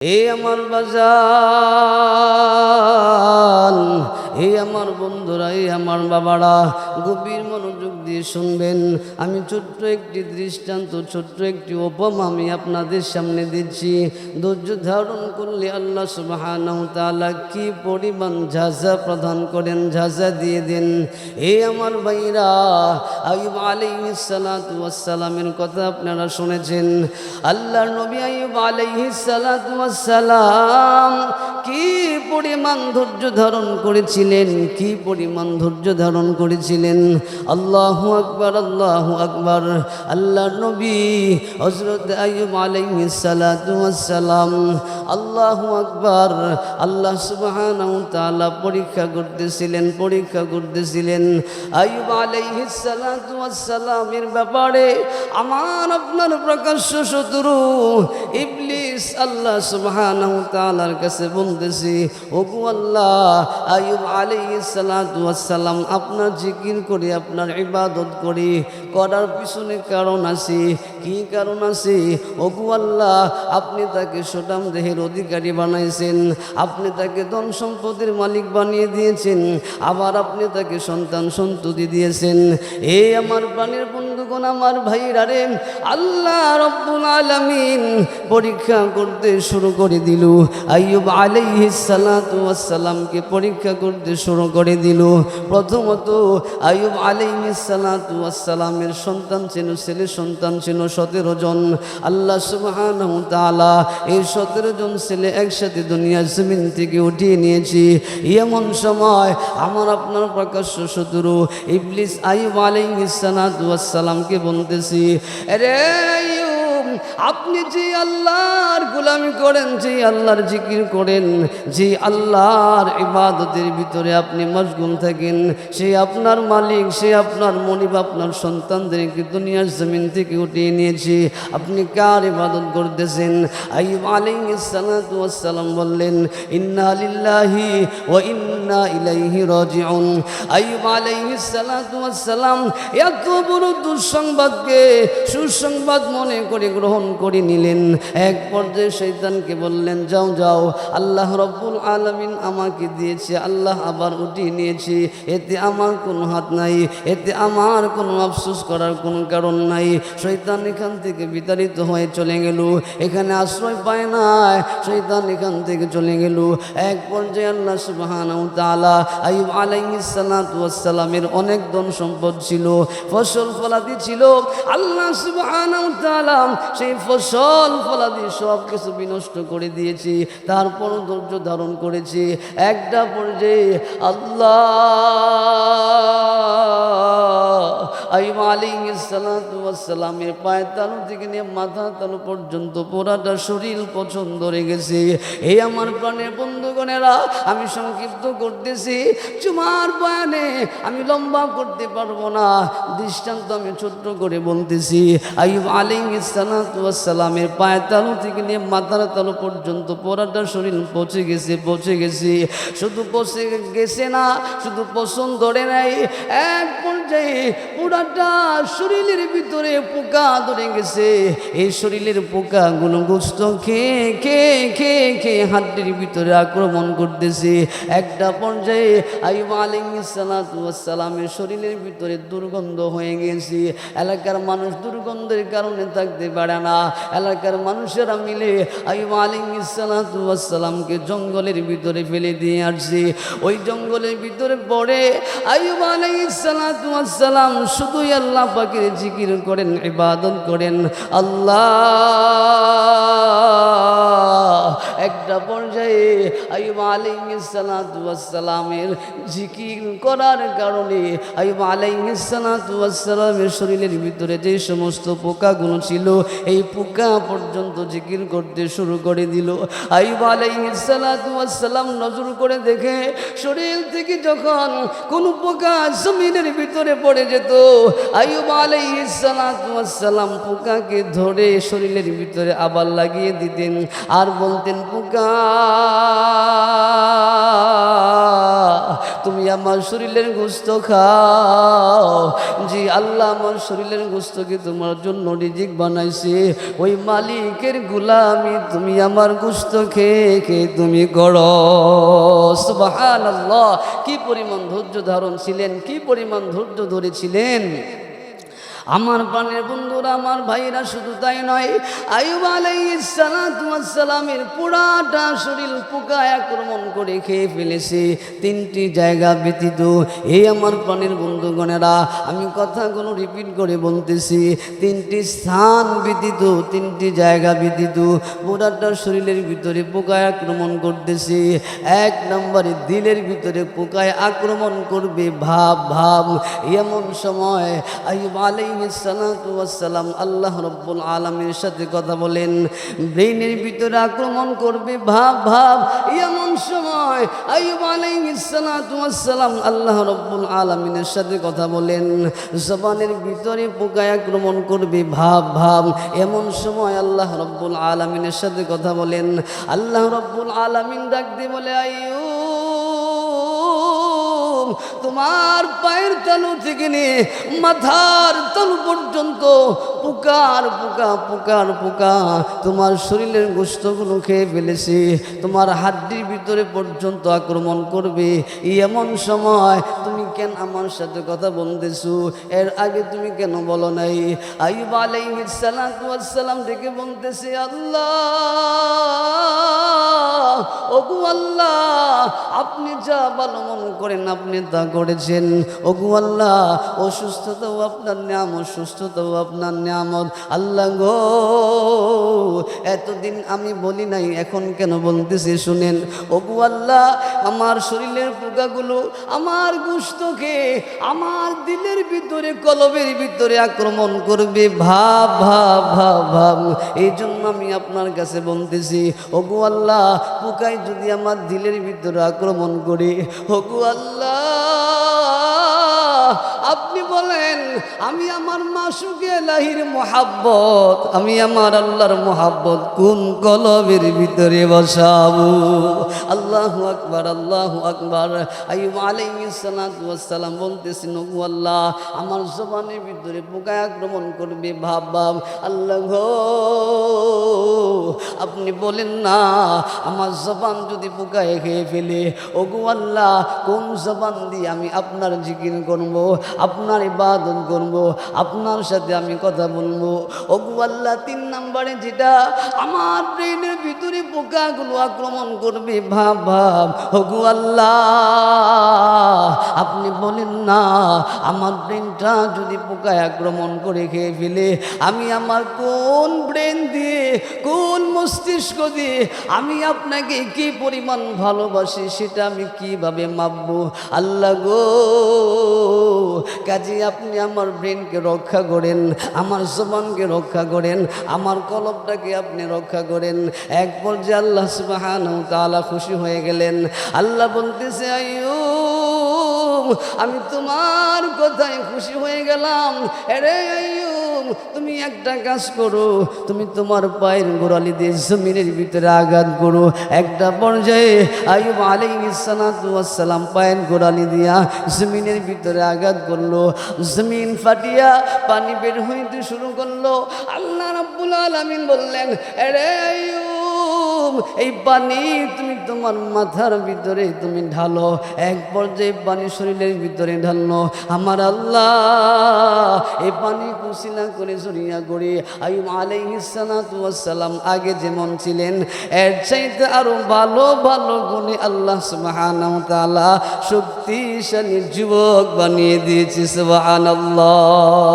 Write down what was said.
এ আমার বাজান এ আমার বন্ধুরা এ আমার বাবারা গভীর মনোযোগ দিয়ে শুনবেন। আমি ছোট্ট একটি দৃষ্টান্ত, ছোট্ট একটি উপমা আমি আপনাদের সামনে দিচ্ছি। ধৈর্য ধারণ করলে আল্লাহ সুবহানাহু তাআলা কি পরিমাণ ঝাঁঝা প্রদান করেন, ঝাঁঝা দিয়ে দেন। এ আমার ভাইরা আইব আলাইহিস সালাতু ওয়াস কথা আপনারা শুনেছেন। আল্লাহ নবী আইব আলাইহিস সালাতু ওয়াস কি পরিমাণ ধৈর্য ধারণ করেছিলেন, কি পরিমাণ ধৈর্য ধারণ করেছিলেন? আল্লাহু আকবার, আল্লাহু আকবার। আল্লাহর নবী আলাইহিস সালাতু ওয়াস সালাম আল্লাহু আকবার, আল্লাহ সুবহানাহু তাআলা পরীক্ষা করতেছিলেন পরীক্ষা করতেছিলেন। সালাতু ওয়াস সালামের ব্যাপারে আমার আপনার প্রকাশ্য শত্রু ইবলিস আল্লাহ সুবহানাহু তাআলার কাছে বলতেছি, ওগো আল্লাহ সালাতু ওয়াস সালাম, আপনার জিকির করি আপনার ইবাদত করি করার পিছনে কারণ আছে। কি কারণ আছে? ওগো আল্লাহ, আপনি তাকে সোটাম দেহের অধিকারী বানাইছেন। আপনি তাকে ধন সম্পদের মালিক বানিয়ে দিয়েছেন। আবার আপনি তাকে সন্তান সন্ততি দিয়েছেন। এ আমার প্রাণের বন্ধুগণ, আমার ভাইরা রে, আল্লাহ রব্বুল আলামিন পরীক্ষা করতে শুরু করে দিল। আইয়ুব আলাইহিস সালাতু ওয়াস সালামকে পরীক্ষা করতে শুরু করে দিল। প্রথমত আইয়ুব আলাইহিস সালাতু সন্তান ছিল ছেলে সন্তান ছিল সতেরো জন। আল্লাহ সুবহানাহু তাআলা এই সতেরো জন ছেলে একসাথে দুনিয়ার জমিন থেকে উঠিয়ে নিয়েছি। এমন সময় আমার আপনার প্রকাশ্য শত্রু ইবলিস আইব আলিম ইসানাদুয়ালামকে বলতেছি রে আপনি যে আল্লাহর গোলামি করেন, যে আল্লাহর জিকির করেন, যে আল্লাহর ইবাদতের ভিতরে আপনি মশগুল থাকেন, সে আপনার মালিক, সে আপনার মনিব, আপনার সন্তানদেরকে দুনিয়ার জমিন থেকে উঠিয়ে নিয়েছে। আপনি কার ইবাদত করতেছেন? আইব বললেন, ইন্না ওয়া ইন্না ইলাইহি রাজিউন। এত বড় দুঃসংবাদকে সুসংবাদ মনে করে গ্রহণ করে নিলেন। এক পর্যায়ে শৈতানকে বললেন, যাও যাও, আল্লাহ রব্বুল আলমিন আমাকে দিয়েছে, আল্লাহ আবার উঠিয়ে নিয়েছে। এতে আমার কোনো হাত নাই, এতে আমার কোনো আফসোস করার কোনো কারণ নাই। শৈতান এখান থেকে বিতাড়িত হয়ে চলে গেল। এখানে আশ্রয় পায় না শৈতান এখান থেকে চলে গেল। এক পর্যায়ে আল্লাহ সুবহানাহু তাআলা আইয়ুব আলাইহিস সালাতু অনেক ধন সম্পদ ছিল, ফসল ফলাদি ছিল। আল্লাহ তাআলা সেই ফসল ফলাদি সব কিছু বিনষ্ট করে দিয়েছি তারপর ধৈর্য ধারণ করেছি। একটা পর্যায়ে আল্লাহ আইব আলিসালামের পায়ের তালু থেকে নিয়ে মাথা তালু পর্যন্ত পুরাটা শরীর পছন্দ ধরে গেছে এই আমার প্রাণের বন্ধুগণেরা, আমি সংক্ষিপ্ত করতেছি। চুমার বয়ানে আমি লম্বা করতে পারব না। দৃষ্টান্ত আমি ছোট্ট করে বলতেছি আইব আলিসালামের পায়ের তালু থেকে নিয়ে মাথার তালু পর্যন্ত পুরাটা শরীর পচে গেছে পচে গেছে। শুধু পচে গেছে না, শুধু পছন্দ ধরে নাই, এক পর্যায়ে পুরাটা শরীরের ভিতরে পোকা ধরে গেছে। এই শরীরের পোকাগুলো গোস্ত খেয়ে খেয়ে খেয়ে খেয়ে হাড্ডির ভিতরে আক্রমণ করতেছে। একটা পর্যায়ে আইব আলিসালামের শরীরের ভিতরে দুর্গন্ধ হয়ে গেছে। এলাকার মানুষ দুর্গন্ধের কারণে থাকতে পারে না। এলাকার মানুষেরা মিলে আইব আলিসালামকে জঙ্গলের ভিতরে ফেলে দিয়ে আসছে। ওই জঙ্গলের ভিতরে পড়ে আইব আলাইসালাম শুধুই আল্লাহ পাখির জিকির করেন ইবাদত করেন আল্লাহ একটা পর্যায়ে আইব আলাইসালামের জিকির করার কারণে আইব আলাইসালামের শরীরের ভিতরে যে সমস্ত পোকাগুলো ছিল, এই পোকা পর্যন্ত জিকির করতে শুরু করে দিল। আইব আলাইসালাম নজর করে দেখে শরীর থেকে যখন কোন পোকা জমিনের ভিতরে পড়ে যেত আইব আলাইসালাম পোকাকে ধরে শরীরের ভিতরে আবার লাগিয়ে দিতেন। আর পোকা তুমি আমার শরীরের গোস্ত খাও। জি, আল্লাহ আমার শরীরের গোস্তকে তোমার জন্য রিজিক বানাইছে। ওই মালিকের গুলামি তুমি আমার গোস্ত খেয়ে খেয়ে তুমি সুবাহান আল্লাহ কি পরিমাণ ধৈর্য ধারণ ছিলেন, কি পরিমাণ ধৈর্য ধরেছিলেন? আমার প্রাণের বন্ধুরা, আমার ভাইরা শুধু তাই নয় আয়ুব আলাইসালামের পুরাটা শরীর পোকায় আক্রমণ করে খেয়ে ফেলেছে। তিনটি জায়গা ব্যতীত এই আমার প্রাণের বন্ধুগণেরা, আমি কথাগুলো রিপিট করে বলতেছি। তিনটি স্থান ব্যতীত, তিনটি জায়গা ব্যতীত, পুরাটা শরীরের ভিতরে পোকায় আক্রমণ করতেছে। এক নম্বরে দিলের ভিতরে পোকায় আক্রমণ করবে, ভাব ভাব। এমন সময় আইব আলাইসালাম আল্লাহ রব্বুল আলমের সাথে কথা বলেন। ব্রেইনের ভিতরে আক্রমণ করবে, ভাব ভাব, এমন সময় আইব আলাইসালাম আল্লাহ রব্বুল আলমিনের সাথে কথা বলেন। জবানের ভিতরে পোকায় আক্রমণ করবে, ভাব ভাব, এমন সময় আল্লাহ রব্বুল আলমিনের সাথে কথা বলেন। আল্লাহ রব্বুল আলমিন ডাক দিয়ে বলে আইয়ু তোমার পায়ের তালু থেকে নিয়ে মাথার তালু পর্যন্ত পোকার পোকা পোকার পোকা তোমার শরীরের গোস্তগুলো খেয়ে ফেলেছে। তোমার হাড্ডির ভিতরে পর্যন্ত আক্রমণ করবে। এমন সময় তুমি কেন আমার সাথে কথা বলতেছো? এর আগে তুমি কেন বলো নাই? আইব আলাইহিস সালাম ডেকে বলতেছে, আল্লাহ ওগু আল্লাহ, আপনি যা ভালো মনে করেন আপনি তা করেছেন। ওগু আল্লাহ, অসুস্থতাও আপনার নিয়ামত সুস্থতাও আপনার নিয়ামত। আল্লাহ গো, এতদিন আমি বলি নাই, এখন কেন বলতেছি শুনেন। ওগু আল্লাহ, আমার শরীরের পোকাগুলো, আমার গুস্তকে, আমার দিলের ভিতরে, কলবের ভিতরে আক্রমণ করবে। ভাব ভাব ভাব ভাব। এই জন্য আমি আপনার কাছে বলতেছি, ওগু আল্লাহ পোকায় যদি আমার দিলের ভিতরে আক্রমণ করে হকু আল্লাহ। আপনি বলেন, আমি আমার মাসুকে লাহির মোহাব্বত, আমি আমার আল্লাহর মোহাব্বত কোন কলবের ভিতরে বসাবো? আল্লাহ আকবার আল্লাহ আকবার। আইব আলাইসালাম বলতেছেন, ওগু আল্লাহ, আমার জবানের ভিতরে পোকায় আক্রমণ করবে, ভাব ভাব। আল্লাহ, আপনি বলেন না, আমার জবান যদি পোকায় খেয়ে ফেলে, ওগু আল্লাহ, কোন জবান দিয়ে আমি আপনার জিকির করব? আপনার ইবাদত করব, আপনার সাথে আমি কথা বলব। ওগু আল্লাহ, তিন নম্বরে যেটা আমার ব্রেনের পোকাগুলো আক্রমণ করবে, ভাব ভাব। ওগু আল্লাহ, আপনি বলেন না, আমার ব্রেনটা যদি পোকায় আক্রমণ করে খেয়ে ফেলে, আমি আমার কোন ব্রেন দিয়ে, কোন মস্তিষ্ক দিয়ে, আমি আপনাকে কি পরিমাণ ভালোবাসি সেটা আমি কীভাবে মাপবো? আল্লাহ গো, কাজে আপনি আমার ব্রেনকে রক্ষা করেন, আমার জবানকে রক্ষা করেন, আমার কলবটাকে আপনি রক্ষা করেন। এক পর্যায়ে আল্লাহ সুবাহান তালা খুশি হয়ে গেলেন। আল্লাহ বলতেছে, আইয়ু, আমি তোমার কথায় খুশি হয়ে গেলাম। এরে আইয়ুব তুমি একটা কাজ করো, তুমি তোমার পায়ের গোড়ালি দিয়ে জমিনের ভিতরে আঘাত করো। একটা পর্যায়ে আইব আলাইসালাম পায়ের গোড়ালি দিয়া জমিনের ভিতরে আঘাত করল। জমিন ফাটিয়া পানি বের হইতে শুরু করল। আল্লাহ রাব্বুল আলামিন বললেন এরে আইয়ুব এই পানি তুমি তোমার মাথার ভিতরে তুমি ঢালো। এক পর্যায়ে পানি শরীরের ভিতরে ঢাললো। আমার আল্লাহ, এই পানি কুশিলা করে জড়িয়া করে আইম আলাইসালাম আগে যেমন ছিলেন, এর চাইতে আরও ভালো ভালো গুণে আল্লাহ তাআলা শক্তিশালী যুবক বানিয়ে দিয়েছে, সুবহানাল্লাহ।